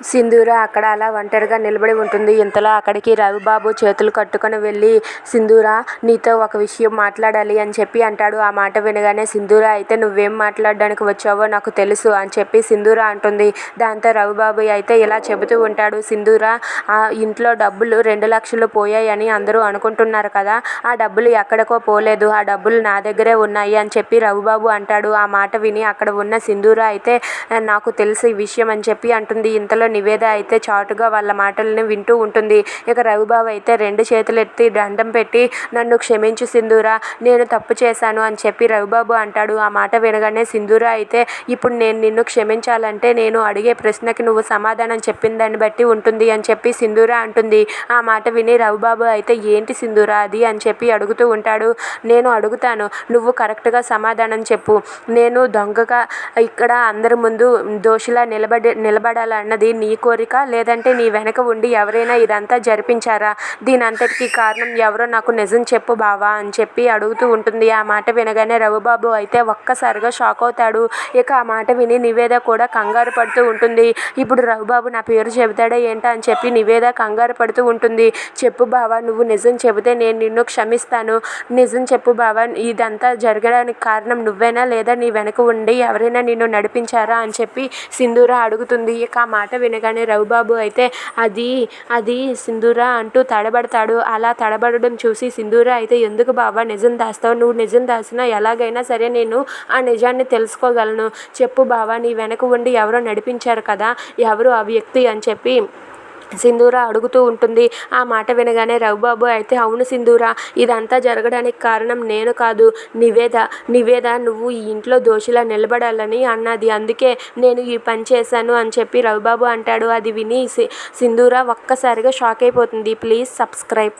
సింధూర అక్కడ అలా ఒంటరిగా నిలబడి ఉంటుంది. ఇంతలో అక్కడికి రవిబాబు చేతులు కట్టుకొని వెళ్ళి సింధూరా! నీతో ఒక విషయం మాట్లాడాలి అని చెప్పి అంటాడు. ఆ మాట వినగానే సింధూర అయితే నువ్వేం మాట్లాడడానికి వచ్చావో నాకు తెలుసు అని చెప్పి సింధూర అంటుంది. దాంతో రవిబాబు అయితే ఇలా చెబుతూ ఉంటాడు. సింధూర ఆ ఇంట్లో డబ్బులు రెండు లక్షలు పోయాయని అందరూ అనుకుంటున్నారు కదా! ఆ డబ్బులు ఎక్కడికో పోలేదు. ఆ డబ్బులు నా దగ్గరే ఉన్నాయి అని చెప్పి రవిబాబు అంటాడు. ఆ మాట విని అక్కడ ఉన్న సింధూర అయితే నాకు తెలుసు ఈ విషయం అని చెప్పి అంటుంది. ఇంతలో నివేద అయితే చాటుగా వాళ్ళ మాటల్ని వింటూ ఉంటుంది. ఇక రవిబాబు అయితే రెండు చేతులు ఎత్తి దండం పెట్టి నన్ను క్షమించు సింధూరా నేను తప్పు చేశాను అని చెప్పి రవిబాబు అంటాడు. ఆ మాట వినగానే సింధూర అయితే ఇప్పుడు నేను నిన్ను క్షమించాలంటే నేను అడిగే ప్రశ్నకి నువ్వు సమాధానం చెప్పిన దాన్ని బట్టి ఉంటుంది అని చెప్పి సింధూర అంటుంది. ఆ మాట విని రవిబాబు అయితే ఏంటి సింధూర అది అని చెప్పి అడుగుతూ ఉంటాడు. నేను అడుగుతాను నువ్వు కరెక్ట్గా సమాధానం చెప్పు. నేను దొంగగా ఇక్కడ అందరి ముందు దోషిలా నిలబడి నిలబడాలన్నది నీ కోరిక లేదంటే నీ వెనక ఉండి ఎవరైనా ఇదంతా జరిపించారా? దీని అంతటికీ కారణం ఎవరో నాకు నిజం చెప్పు బావా అని చెప్పి అడుగుతూ ఉంటుంది. ఆ మాట వినగానే రవిబాబు అయితే ఒక్కసారిగా షాక్ అవుతాడు. ఇక ఆ మాట విని నివేద కూడా కంగారు పడుతూ ఉంటుంది. ఇప్పుడు రవిబాబు నా పేరు చెబుతాడా ఏంటా అని చెప్పి నివేద కంగారు పడుతూ ఉంటుంది. చెప్పు బావా నువ్వు నిజం చెబితే నేను నిన్ను క్షమిస్తాను. నిజం చెప్పు బావా ఇదంతా జరగడానికి కారణం నువ్వేనా లేదా నీ వెనక ఉండి ఎవరైనా నిన్ను నడిపించారా అని చెప్పి సింధూర అడుగుతుంది. ఇక ఆ మాట వినగానే రవిబాబు అయితే అది అది సింధూర అంటూ తడబడతాడు. అలా తడబడడం చూసి సింధూర అయితే ఎందుకు బావా నిజం దాస్తావు? నువ్వు నిజం దాచినా ఎలాగైనా సరే నేను ఆ నిజాన్ని తెలుసుకోగలను. చెప్పు బావా నీ వెనక ఉండి ఎవరో నడిపించారు కదా! ఎవరు ఆ వ్యక్తి అని చెప్పి సింధూర అడుగుతూ ఉంటుంది. ఆ మాట వినగానే రవిబాబు అయితే అవును సింధూర ఇదంతా జరగడానికి కారణం నేను కాదు నివేద. నివేద నువ్వు ఈ ఇంట్లో దోషిలా నిలబడాలని అన్నది. అందుకే నేను ఈ పని చేశాను అని చెప్పి రవిబాబు అంటాడు. అది విని సింధూర ఒక్కసారిగా షాక్ అయిపోతుంది. Please subscribe